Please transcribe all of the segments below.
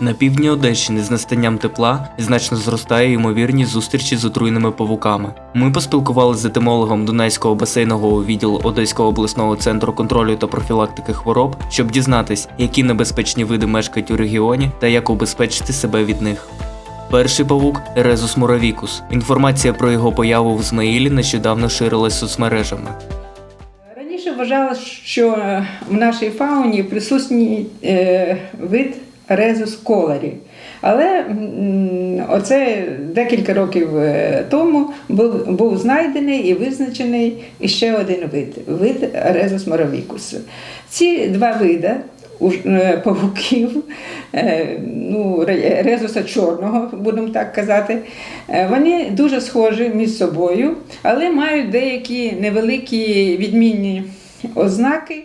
На півдні Одещини з настанням тепла значно зростає ймовірність зустрічі з отруйними павуками. Ми поспілкувалися з етимологом Дунайського басейнового відділу Одеського обласного центру контролю та профілактики хвороб, щоб дізнатись, які небезпечні види мешкають у регіоні та як убезпечити себе від них. Перший павук Ерезус муравікус. Інформація про його появу в Змаїлі нещодавно ширилась соцмережами. Раніше вважалось, що е, в нашій фауні присутній е, вид резус колорі. Але оце декілька років е, тому був, був знайдений і визначений іще один вид вид резус моровікус. Ці два види е, павуків, е, ну, резуса чорного, будемо так казати, вони дуже схожі між собою, але мають деякі невеликі відмінні ознаки.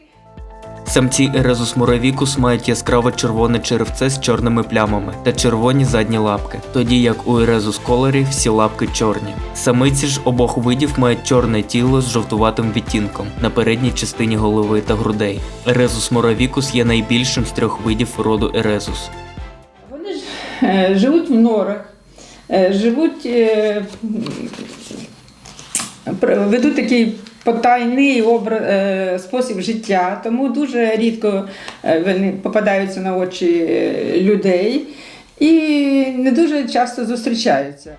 Самці Ерезус муравікус мають яскраво червоне черевце з чорними плямами та червоні задні лапки, тоді як у Ерезус колорі всі лапки чорні. Самиці ж обох видів мають чорне тіло з жовтуватим відтінком на передній частині голови та грудей. Ерезус муравікус є найбільшим з трьох видів роду Ерезус. Вони ж е, живуть в норах, е, живуть, е, ведуть такий потайний образ, е, спосіб життя, тому дуже рідко е, вони попадаються на очі е, людей і не дуже часто зустрічаються.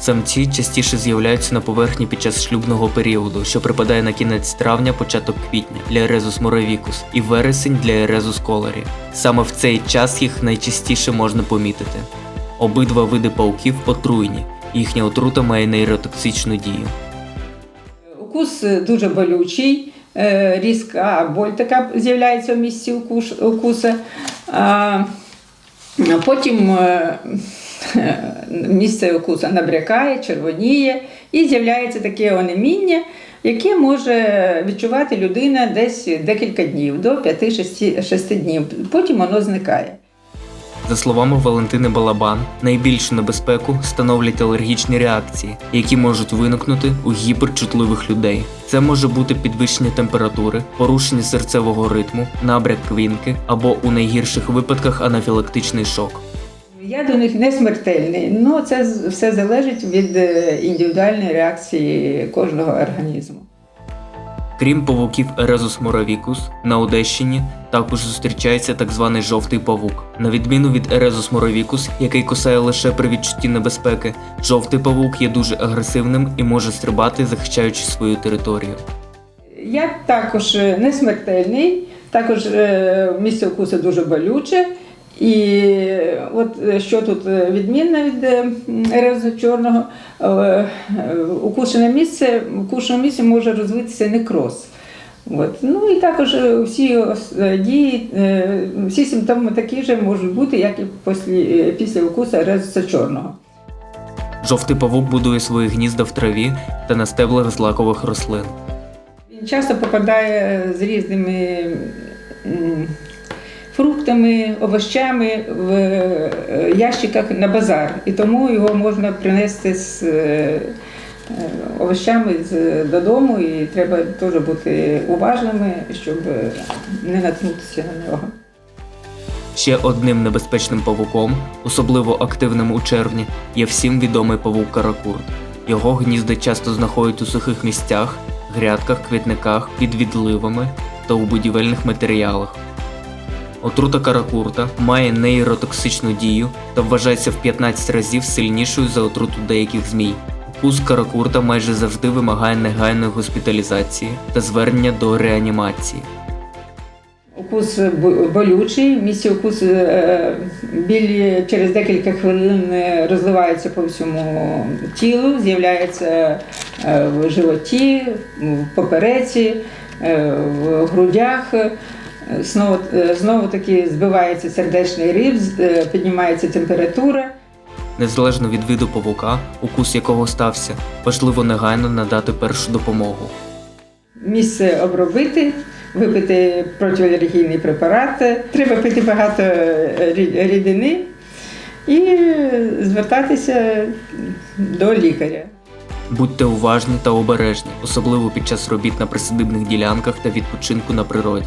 Самці частіше з'являються на поверхні під час шлюбного періоду, що припадає на кінець травня, початок квітня для Ерезус моравікус і вересень для Ерезус колорі. Саме в цей час їх найчастіше можна помітити. Обидва види пауків отруйні, їхня отрута має нейротоксичну дію. Укус е, дуже болючий, е, різка боль така з'являється в місці укус, укуса. Потім е, місце укуса набрякає, червоніє і з'являється таке онеміння, яке може відчувати людина десь декілька днів, до 5-6 днів. Потім воно зникає. За словами Валентини Балабан, найбільшу небезпеку становлять алергічні реакції, які можуть виникнути у гіперчутливих людей. Це може бути підвищення температури, порушення серцевого ритму, набряк квінки або у найгірших випадках анафілактичний шок. Я до них не смертельний, але це все залежить від е, індивідуальної реакції кожного організму. Крім павуків Ерезус моравікус, на Одещині також зустрічається так званий жовтий павук. На відміну від Ерезус моравікус, який кусає лише при відчутті небезпеки, жовтий павук є дуже агресивним і може стрибати, захищаючи свою територію. Я також е, не смертельний, також е, місце укусу дуже болюче. І от е, що тут е, відмінно від е, резу чорного, укушене місце, в укушеному місці може розвитися некроз. От. Ну і також всі дії, всі симптоми такі ж можуть бути, як і після, після укусу резуса чорного. Жовтий павук будує свої гнізда в траві та на стеблах злакових рослин. Він часто попадає з різними фруктами, овощами в е, ящиках на базар. І тому його можна принести з е, е, овощами додому, і треба теж бути уважними, щоб не наткнутися на нього. Ще одним небезпечним павуком, особливо активним у червні, є всім відомий павук каракурт. Його гнізда часто знаходять у сухих місцях, грядках, квітниках, під відливами та у будівельних матеріалах. Отрута каракурта має нейротоксичну дію та вважається в 15 разів сильнішою за отруту деяких змій. Укус каракурта майже завжди вимагає негайної госпіталізації та звернення до реанімації. Укус болючий, в місці укус е, біль через декілька хвилин е, розливається по всьому тілу, з'являється е, в животі, в попереці, в грудях. Знову, е, знову таки збивається сердечний ритм, е, піднімається температура. Незалежно від виду павука, укус якого стався, важливо негайно надати першу допомогу. Місце обробити, випити протиалергійний препарат. Треба пити багато е, рідини і звертатися до лікаря. Будьте уважні та обережні, особливо під час робіт на присадибних ділянках та відпочинку на природі.